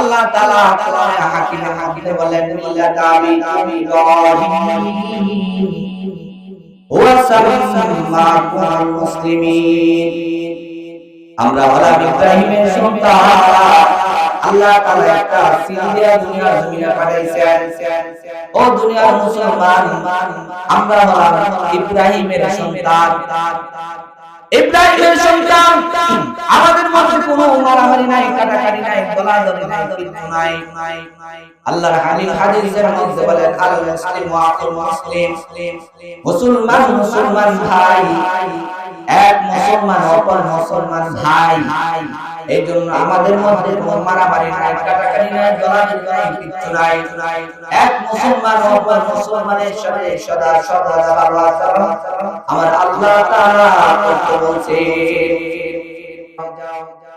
আল্লাহ তাআলা হাকিমে হাকিমে বলেন মিল্লাতা আবি ইব্রাহিম হুয়া সাম্মাকুমুল মুসলিমিন। আমরা হলাম ইব্রাহিমের সন্তান। আল্লাহ তাআলা একটা সিরিয়া দুনিয়ার জমিনে পাঠাইছেন। ও দুনিয়ার মুসলমান, আমরা হলাম ইব্রাহিমের সন্তান। ইব্রাহিমের সন্তান, আমাদের কোনো নাই নাই নাই নাই আল্লাহর হাদিসের মধ্যে মুসলিম মুসলিম মুসলমান মুসলমান ভাই এক মুসলমান অপর মুসলমান ভাই এই জন্য আমাদের মধ্যে মারামারি নাই নাই নাই নাই এক মুসলমান অপর মুসলমানের সাথে সদা সদা আমার আল্লাহ করতে বলছে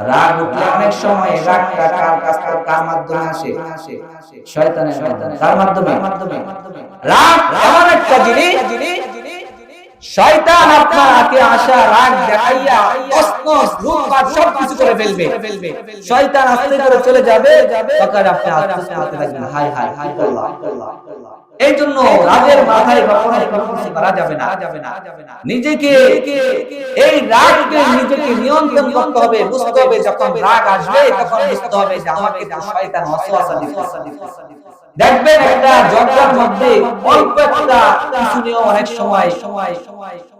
রাগ উঠলে অনেক সময় রাগটা কার কাছ থেকে কার মাধ্যমে আসে? শয়তানের শয়তানের কার মাধ্যমে? রাগ এমন একটা জিনিস শয়তান আপনাকে আশা, রাগ দেখাইয়া লুটপাট করে ফেলবে। শয়তান আস্তে করে চলে যাবে আপনি আস্তে আস্তে হাই হাই হাই আল্লাহ। এই জন্য রাগের মাথায় কখনো কিছু করা যাবে না। নিজেকে, এই রাগকে নিজেকে নিয়ন্ত্রণ করতে হবে, বুঝতে হবে যখন রাগ আসবে, তখন বুঝতে হবে যে আমাকে শয়তান ওয়াসওয়াসা দিচ্ছে দেখবেন একটা ঝগড়ার মধ্যে অল্প একটা কিছু নিয়ে অনেক সময়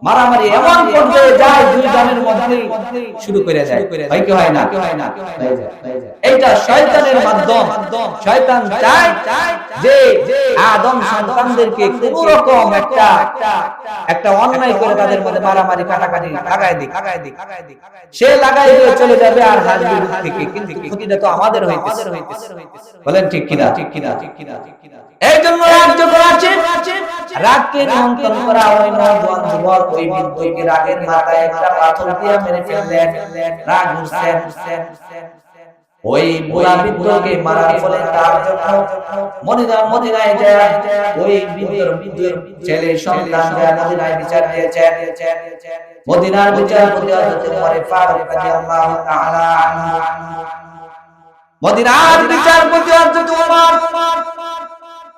মারামারি এমন পর্যায়ে যায় দুই জনের মধ্যে শুরু করে যায় হয় কি হয় না? এইটা শয়তানের মাধ্যম। শয়তান চায় যে আদম সন্তানদেরকে কোন রকম একটা একটা অন্যায় করে তাদের মধ্যে মারামারি, কাটাকাটি দিক লাগাই দিক। সে লাগাই দিয়ে চলে যাবে আর হাসবে থেকে। কিন্তু ক্ষতিটা তো আমাদের হইতেছে। বলেন ঠিক কিনা ঠিক কিনা ঠিক কিনা? এই জন্য রাগ যখন আছে রাগকে নিয়ন্ত্রণ করা ওই নওজোয়ান যুবক ওই বৃদ্ধকে রাগের মাথায় একটা পাথর দিয়ে মেরে ফেললেন। রাগ উঠছেন ওই বুড়া বৃদ্ধকে মারার ফলে তার জন্য মদিনা মদিনায় যায় ওই বৃদ্ধর বৃদ্ধর ছেলে সন্তান যায় মদিনায় বিচার দিয়েছেন মদিনার বিচার প্রতি হযরত ওমর ফারুক রাদিয়াল্লাহু তাআলা আনহু। মদিনার বিচার হযরত ওমর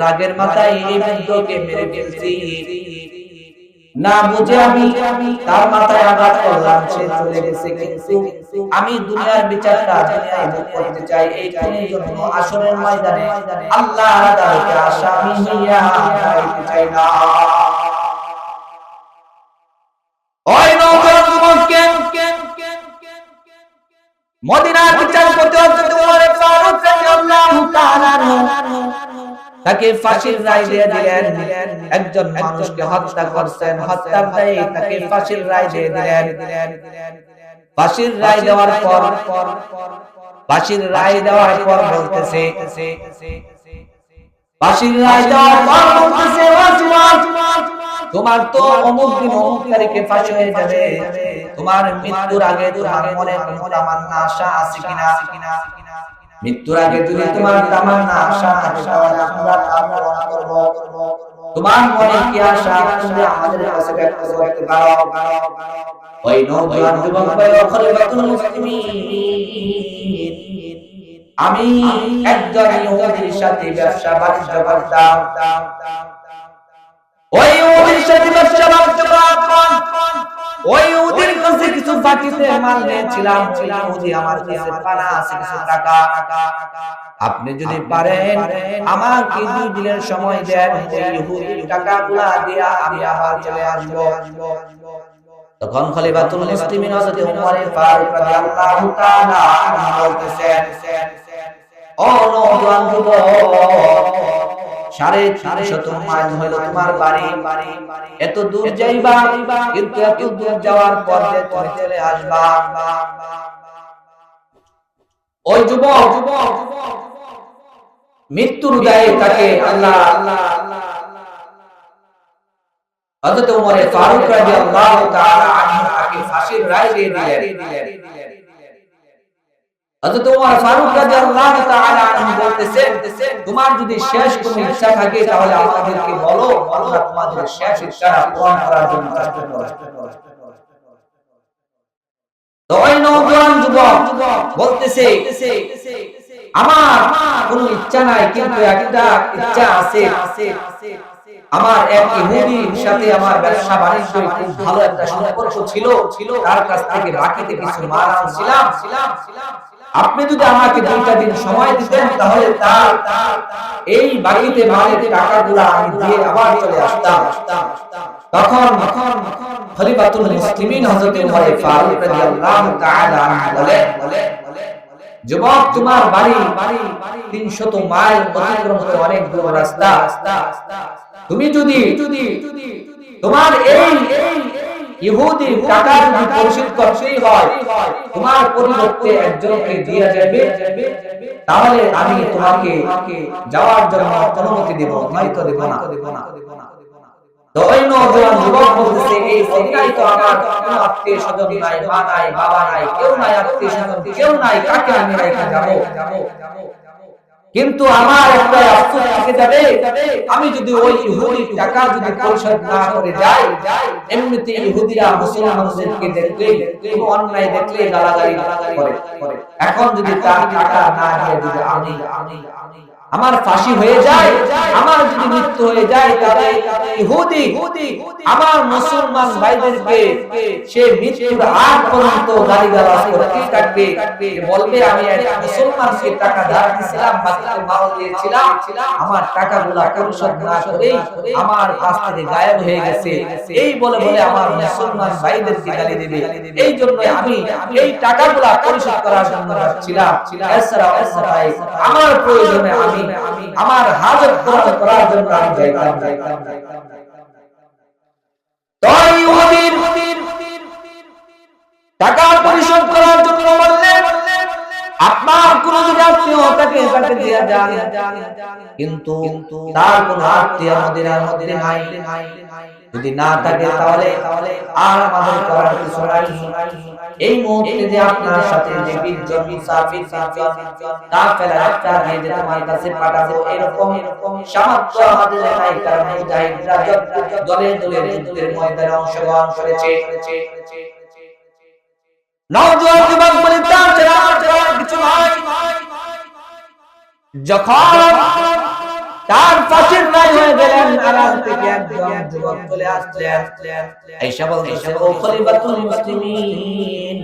রাগের মাথায় এই বৃদ্ধকে মেরে ফেলছি। না বুঝে আমি, তার মাথায় আঘাত করলাম, সে চলে গেছে। কিন্তু আমি দুনিয়ার বিচারটা, দুনিয়ায় করতে চাই। এই জন্য আসরের ময়দানে আল্লাহ আসামি হইয়া চাই না। তাকে ফাঁসির রায় দিয়ে দিলেন। একজন মানুষকে হত্যা করছেন। হত্যার দায়ে তাকে ফাঁসির রায় দিয়ে দিলেন। ফাঁসির রায় দেওয়ার পর ফাঁসির রায় দেওয়ার পর বলতেছে ফাঁসির রায় দেওয়ার পর বলতেছে তোমার তো অমুক দিন অমুক তারিখে ফাঁসি হয়ে যাবে। তোমার মৃত্যুর আগে তোমার মনে কোনো তামান্না আশা আছে কিনা? মৃত্যুর আগে যদি তোমার তামান্না, আশা থাকে তোমার মনে কি আশা তুমি আমাদের কাছে ব্যক্ত করতে পারো। ওই নওজোয়ান যুবক ভাই খলিফাতুল মুসলিমিন আমি একজন ইহুদির সাথে ব্যবসা বাণিজ্য করতাম। ওই ইহুদির সাথে ব্যবসা বাণিজ্য করতাম ওই ইহুদির কাছে কিছু বাকিতে মাল নিয়েছিলাম। ইহুদি আমার কাছে পানা আছে কিছু টাকা। আপনি যদি পারেন আমাকে দুই দিনের সময় দেন। ইহুদির টাকাগুলা দিয়া আমি আবার চলে আসব। তখন খলিফাতুল মুসলিমিন হযরত ওমর ফারুক রাদিয়াল্লাহু তাআলা বলতেছেন ও নওজোয়ান যুবক সাড়ে তিনশত মাইল হইল তোমার বাড়ি। এত দূর যাইবা কিন্তু এত দূর যাওয়ার পর যে তুমি চলে আসবা। ওই যুবক মৃত্যুর দায়ে তাকে আল্লাহ হযরত ওমর ফারুক রাদিয়াল্লাহু তাআলা আনহু তাকে ফাঁসির রায় দিয়ে দিলেন। ইচ্ছা আমরা কোনো ইচ্ছা নাই, কিন্তু একটা ইচ্ছা আছে। আমার এক ইহুদির সাথে আমার ব্যবসা বাণিজ্য খুব ভালো একটা সম্পর্ক ছিল। তার কাছ থেকে বাকিতে কিছু মাল আনছিলাম। আপনি যদি আমাকে দুইটা দিন সময় দিতেন, তাহলে তার, এই বাকিতে মালের টাকাগুলো আমি দিয়ে আবার চলে আসতাম। তখন খলিফাতুল মুসলিমিন হযরত ওমর ফারুক রাদিয়াল্লাহু তাআলা বলে, যুবক, তোমার বাড়ি 300 মাইল অতিক্রম করে অনেক দূর রাস্তা। তুমি যদি তোমার এই ইহুদি টাকা যদি পরিশোধ করতেই হয়? তোমার পরিবর্তে একজনকে দিয়ে যাবে। তাহলে আমি তোমাকে যাওয়ার জন্য অনুমতি দেব, নয়তো দেব না। মদিনায় তো আমার কোনো আত্মীয় স্বজন নাই, মা নাই, বাবা নাই, কেউ নাই আত্মীয় স্বজন কেউ নাই, কাকে আমি রেখে যাব? কিন্তু আমার একটা আফসোস থেকে যাবে, আমি যদি ওই ইহুদি টাকা যদি পরিশোধ না করে যাই, এমনিতে ইহুদিরা মুসলমানদেরকে দেখলে কোনো অন্যায় দেখলে গালাগালি করে। এখন যদি তার টাকা না দিয়ে যদি আমি আমি আমার ফাঁসি হয়ে যায় আমার যদি মৃত্যু হয়ে যায় তাহলে ইহুদি আমার মুসলমান ভাইদেরকে সে মৃত্যুর আগ পর্যন্ত গালি গালাজ করতে থাকবে বলবে আমি এক মুসলমানকে টাকা ধার দিয়েছিলাম। বাকিতে মাল দিয়েছিলাম। আমার টাকাগুলা পরিশোধ না করেই আমার কাছ থেকে গায়েব হয়ে গেছে। এই বলে বলে আমার মুসলমান ভাইদেরকে গালি দেবে। এই জন্য আমি এই টাকাগুলা পরিশোধ করার জন্য যাচ্ছিলাম এছাড়া আমার প্রয়োজনে আমি আমার হাজত পূরণ করার জন্য আমি যাইতাম যাইতাম তাই ইহুদির টাকা পরিশোধ করার জন্য বললেন আপনার কোন যদি আত্মীয় তাকে তাকে দিয়ে যান। কিন্তু তার কোন আত্মীয় মদিনার মধ্যে নাই। যদি না থাকে তাহলে আর আমাদের করার কিছু নাই। এই মুহূর্তে যে আপনার সাথে যে বিজন মুসাফির তা ফেলা একটা নিয়ে যে তোমার কাছে পাঠাবো, এরকম সামর্থ্য আমাদের নাই কারণ মুজাহিদরা দলে দলে যুদ্ধের ময়দানে অংশগ্রহণ করেছে। নওজোয়ান যুবক বলে তার নাই। যখন তার পাশের রায় হয়ে গেলেন আড়াল থেকে যুবক চলে আসলেন। আয়েশা বলতেছে ও খলিফাতুল মুসলিমিন।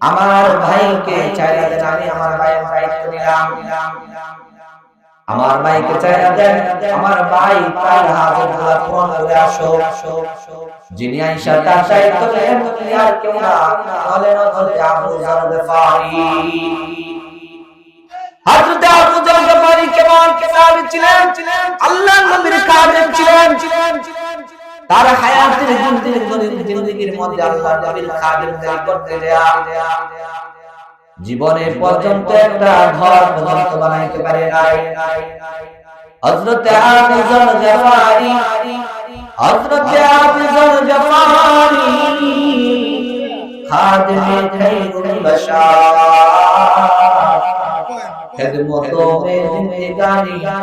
আমার ভাইকে দেন আমি আমার ভাইয়ের দায়িত্ব নিলাম। আমার ভাইকে দেন আমার ভাই তার হাজার করে আসো। যিনি আয়েশা তার দায়িত্ব নেন আর কেউ না যর গফারি হযরত আবু যর গফারি কেমন কেমন ছিলেন? আল্লাহর নবীর কাদের ছিলেন? তার হায়াতের জিন্দেগির জিন্দেগির মধ্যে আল্লাহর নবীর খাদেম করতে দেয়া। পর্যন্ত একটা ঘর পর্যন্ত বানাইতে পারে নাই। হযরত আবু खिदमतों में जिंदगानी ला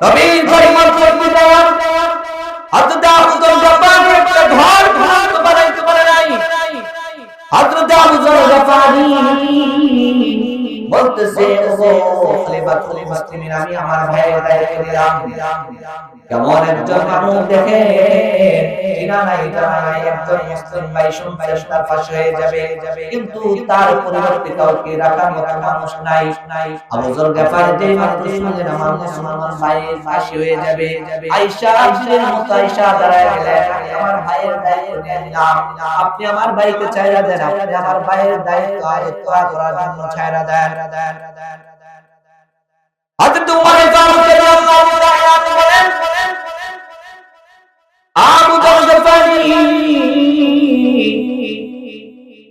নবী ফরমান করতে দেওয়ার হযরত আবু জাফানি একটা ঘর ভাত বানাইতে পারে নাই হযরত আবু জাফানি বলতেছে ও খলিফা খলিফা তুমি আমি আমার ভাইয়ের দায়িত্ব নিলাম কেমন একজন মানুষ দেখে? নাই নাই একজন মুসলিম ভাই শুনছে তার পাশে হয়ে যাবে। কিন্তু তার পরিবর্তে কাউকে রাখার মতো মানুষ নাই। আবু যর গাফার যে মানুষ শুনলেন, আমার মুসলমান ভাইয়ের পাশে হয়ে যাবে। আয়েশা আব্দুলের মতো আয়েশা দাঁড়ায় গেলেন। আমার ভাইয়ের দায়িত্ব নিলাম। আপনি আমার ভাইকে ছাইরা দেন। আপনি আমার ভাইয়ের দায়িত্ব আয়ত্ত করার জন্য ছাইরা দেন। হযরত উমর ফারুক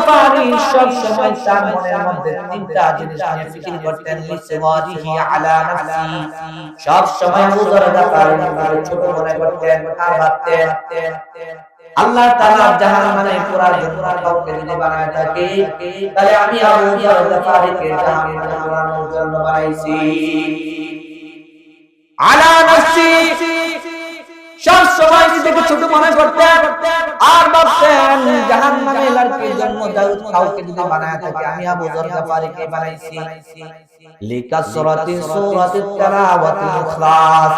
গাফারি সব সময় তার মনের মধ্যে তিনটা জিনিস নিয়ে ফিকির করতেন লিসওয়ারিহি আলা নাফসি। সব সময় যর গাফারি ছোট মনে করতেন আর ভাবতেন আল্লাহ তাআলা জাহান্নামে পোড়ার জন্য কাউকে যদি বানায় থাকে তাহলে আমি আবু যর গাফারিকে জাহান্নামে পোড়ানোর জন্য বানাইছি। আলা নাফসি। সব সময় নিজেকে ছোট মনে করতেন, আর ভাবতেন জাহান্নামে লড়কির জন্য দাউদ কাউকে যদি বানায় থাকে। আমি আবু যর গাফারিকে বানাইছি। লিকাসরাতি সূরাতিত তিলাওয়াতিল ইখলাস।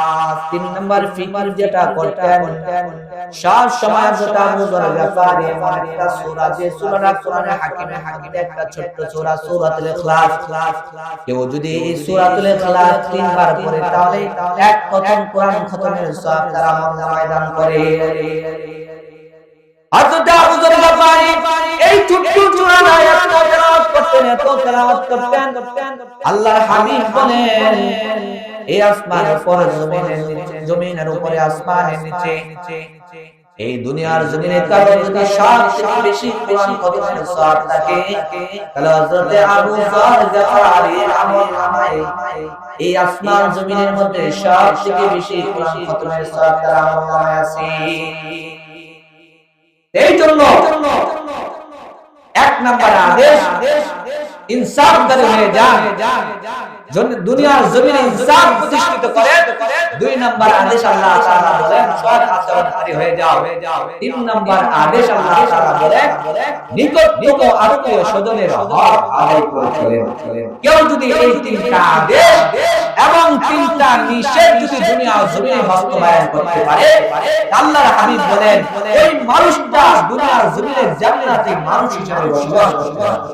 তিন নাম্বার ফিকির যেটা করতেন, সব সময় যেটা আবু যর গাফারি এমন একটা সূরা, যে সূরাটা কোরআনে হাকিমে হাকিমে একটা ছোট্ট সূরা, সূরাতুল ইখলাস। কেউ যদি এই সূরাতুল ইখলাস তিনবার পড়ে, তাহলে এক প্রথম কোরআন খতমের সওয়াব তারা আমলনামায় দান করে। হযরত বেশি তাহলে এই আসমান জমিনের মধ্যে সব থেকে বেশি কোরআন খতমের সওয়াব তার আমল নামায় আছে এই জন্য এক নাম্বার আদেশ ইনসাফ করে হয়ে যান। জন- দুনিয়ার জমিনে ইনসাফ প্রতিষ্ঠিত করে দুই নাম্বার আদেশ আল্লাহ তাআলা বলেন সৎ আচরণকারী হয়ে যাও। তিন নাম্বার আদেশ আল্লাহ তাআলা বলেন নিকটতম আত্মীয় স্বজনের হক আদায় করে চলেন। কেউ যদি এই তিনটা আদেশ এবং তিনটা নিষেধ যদি দুনিয়া জমিনে বাস্তবায়ন করতে পারে আল্লাহর হাবিব বলেন ওই মানুষটা দুনিয়ার জমিনে জান্নাতি মানুষ হিসেবে বসবাস করতে পারবে